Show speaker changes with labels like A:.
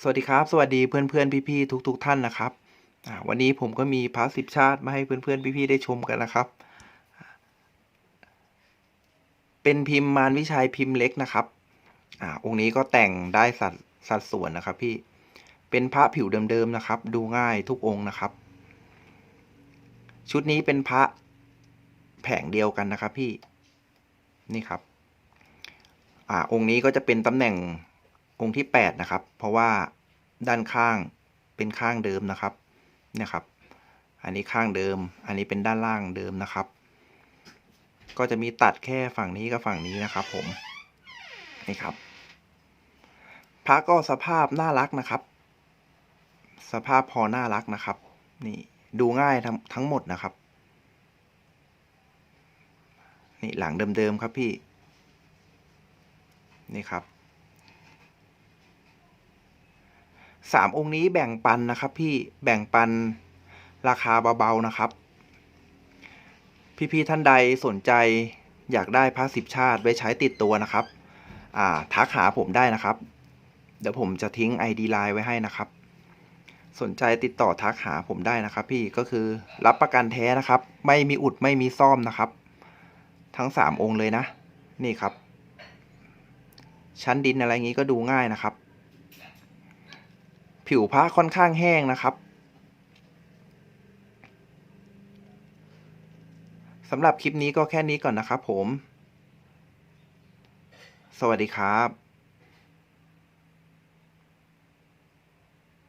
A: สวัสดีครับ สวัสดีเพื่อนๆพี่ๆทุกๆท่านนะครับวันนี้ผมก็มีพระสิบชาติมาให้เพื่อนๆพี่ๆได้ชมกันนะครับ เป็นพิมพ์มารวิชัยพิมพ์เล็กนะครับอ่าองค์นี้ก็แต่งได้สัดสัดส่วนนะครับ พี่เป็นพระผิวเดิมๆนะครับ ดูง่ายทุกองค์นะครับ ชุดนี้เป็นพระแผงเดียวกันนะครับ พี่นี่ครับ อ่าองค์นี้ก็จะเป็นตำแหน่ง องค์ที่แปดนะครับ เพราะว่าด้านข้างเป็นข้างเดิมนะครับเนี่ยครับ อันนี้ข้างเดิม อันนี้เป็นด้านล่างเดิมนะครับ ก็จะมีตัดแค่ฝั่งนี้กับฝั่งนี้นะครับ ผมนี่ครับพระก็สภาพน่ารักนะครับ สภาพพอน่ารักนะครับ นี่ดูง่ายทั้งทั้งหมดนะครับ นี่หลังเดิมๆครับพี่ นี่ครับ สามองค์นี้แบ่งปันนะครับ พี่แบ่งปันราคาเบาๆนะครับ พี่ๆท่านใดสนใจอยากได้พระสิบชาติไว้ใช้ติดตัวนะครับอ่าทักหาผมได้นะครับ เดี๋ยวผมจะทิ้ง ID ไลน์ไว้ให้นะครับ สนใจติดต่อทักหาผมได้นะครับ พี่ก็คือรับประกันแท้นะครับ ไม่มีอุดไม่มีซ่อมนะครับ ทั้งสามองค์เลยนะ นี่ครับ ชั้นดินอะไรงี้ก็ดูง่ายนะครับ ผิวพระค่อนข้างแห้งนะครับสำหรับคลิปนี้ก็แค่นี้ก่อนนะครับผม สวัสดีครับ